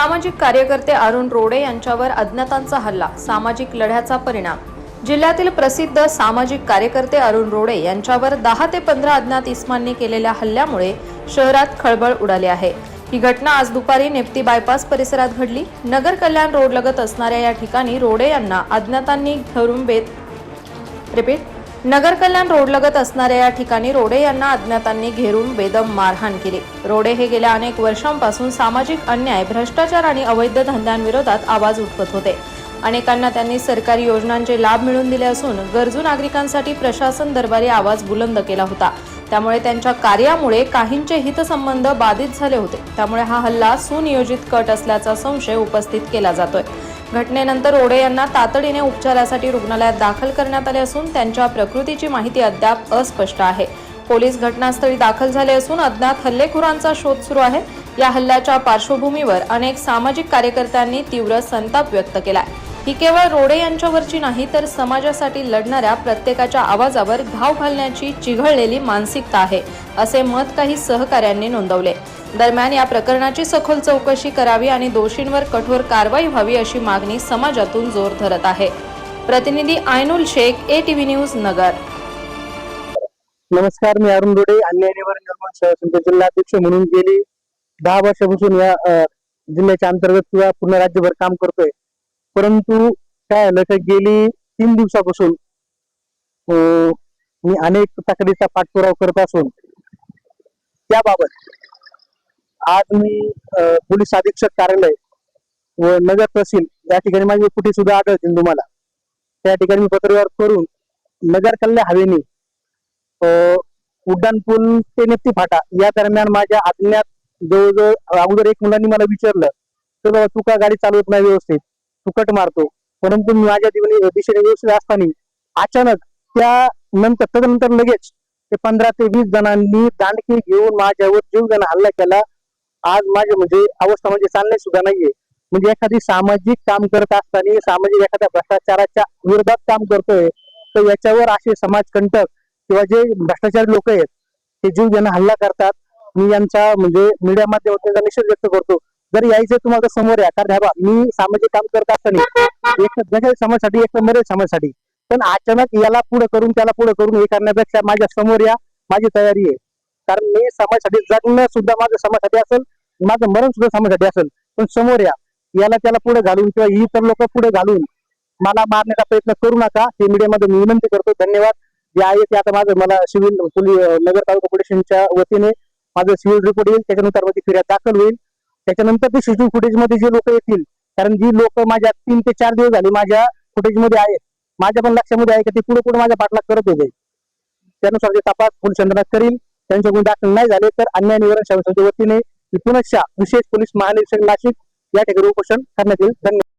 सामाजिक कार्यकर्ते अरुण रोडे यांच्यावर अज्ञातांचा हल्ला सामाजिक लढ्याचा परिणाम. जिल्ह्यातील प्रसिद्ध सामाजिक कार्यकर्ते अरुण रोडे यांच्यावर दहा ते पंधरा अज्ञात इस्मांनी केलेल्या हल्ल्यामुळे शहरात खळबळ उडाली आहे. ही घटना आज दुपारी नेप्ती बायपास परिसरात घडली. नगर कल्याण रोड लगत असणाऱ्या या ठिकाणी रोडे यांना अज्ञातांनी धरून बेत रिपीट. नगर कल्याण रोडलगत असणाऱ्या या ठिकाणी रोडे यांना अज्ञातांनी घेरून बेदम मारहाण केली. रोडे हे गेल्या अनेक वर्षांपासून सामाजिक अन्याय भ्रष्टाचार आणि अवैध धंद्यांविरोधात आवाज उठवत होते. अनेकांना त्यांनी सरकारी योजनांचे लाभ मिळवून दिले असून गरजू नागरिकांसाठी प्रशासन दरबारी आवाज बुलंद केला होता. त्यामुळे त्यांच्या कार्यामुळे काहींचे हितसंबंध बाधित झाले होते. त्यामुळे हा हल्ला सुनियोजित कट असल्याचा संशय उपस्थित केला जातोय. घटनेनंतर रोडे यांना तातडीने उपचारासाठी रुग्णालयात दाखल करण्यात आले असून त्यांच्या प्रकृतीची माहिती अद्याप अस्पष्ट आहे. पोलीस घटनास्थळी दाखल झाले असून अज्ञात हल्लेखोरांचा शोध सुरू आहे. या हल्ल्याच्या पार्श्वभूमीवर अनेक सामाजिक कार्यकर्त्यांनी तीव्र संताप व्यक्त केला आहे ही केवळ रोडे यांच्यावरची नाही तर समाजासाठी लढणाऱ्या प्रत्येकाच्या आवाजावर घाव घालण्याची चिघळलेली मानसिकता आहे असे मत काही सहकाऱ्यांनी नोंदवले. दरम्यान या प्रकरणाची सखोल चौकशी करावी आणि दोषींवर कठोर कारवाई व्हावी अशी मागणी समाजातून जोर धरत आहे. प्रतिनिधी Ainul Shaikh A TV news Nagar. नमस्कार मी अरुण रोडे अन्याय निवारण निर्माण सेवा जिल्हाध्यक्ष म्हणून गेली. दहा वर्षापासून या जिल्ह्याच्या अंतर्गत किंवा पूर्ण राज्यभर काम करतोय. परंतु काय झालं तर गेली तीन दिवसापासून मी अनेक तक्रारीचा पाठपुरावा करत असून त्याबाबत आज मी पोलीस अधीक्षक कार्यालय व नगर तहसील या ठिकाणी माझे कुठे सुद्धा आढळतील तुम्हाला. त्या ठिकाणी मी पत्रव्यवहार करून नगर कल्ल्या हवेने उड्डाणपूल ते नेप्ती फाटा या दरम्यान माझ्या अज्ञात जवळजवळ अगोदर एक मुलांनी मला विचारलं तर बाबा तू का गाडी चालवत नाही व्यवस्थित? फुकट मारतो. परंतु मी माझ्या दिवणी दिशेने व्यवस्थित असताना अचानक त्या नंतर तदनंतर लगेच ते पंधरा ते वीस जणांनी दांडकी घेऊन माझ्यावर जीव हल्ला केला. आज माझे म्हणजे अवस्था म्हणजे चालणे सुद्धा नाहीये. म्हणजे एखादी सामाजिक काम करत असताना सामाजिक एखाद्या भ्रष्टाचाराच्या विरोधात काम करतोय तर याच्यावर असे समाजकंटक किंवा जे भ्रष्टाचारी लोक आहेत ते जीव ज्यांना हल्ला करतात. मी यांचा म्हणजे मीडिया माध्यमातून त्यांचा निषेध व्यक्त करतो. जर यायचं तुम्हाला समोर या कारण हे मी सामाजिक काम करत असताना एक समाजासाठी एक मरेल समाजासाठी पण अचानक याला पुढे करून त्याला पुढे करून हे करण्यापेक्षा माझ्यासमोर या माझी तयारी आहे. कारण मी समाजासाठी जगणं सुद्धा माझं समाजासाठी असेल माझं मरण सुद्धा समाजासाठी असेल पण समोर या. याला त्याला पुढे घालून किंवा इतर लोक पुढे घालून मला मारण्याचा प्रयत्न करू नका. हे मीडियामध्ये मी विनंती करतो. धन्यवाद. जे आहे ते आता माझं मला civil police Nagar taluka police वतीने माझं सिव्हिल रिपोर्ट येईल. त्याच्यानुसार माझी फिर्याद दाखल होईल. त्याच्यानंतर ते सीसीटीव्ही फुटेजमध्ये जे लोक येतील कारण जी लोक माझ्या तीन ते चार दिवस झाले माझ्या फुटेजमध्ये आहेत माझ्या पण लक्षामध्ये आहे की ते पुढे पुढे माझ्या पाठलाग करत होते. त्यानुसार ते तपास पोलीस यंत्रणा करील त्यांच्याकडून दाखल नाही झाले तर अन्याय निवारण सेवा संस्थेच्या वतीने पुनश्च विशेष पोलीस महानिरीक्षक नाशिक या ठिकाणी उपोषण करण्यात येईल. धन्यवाद.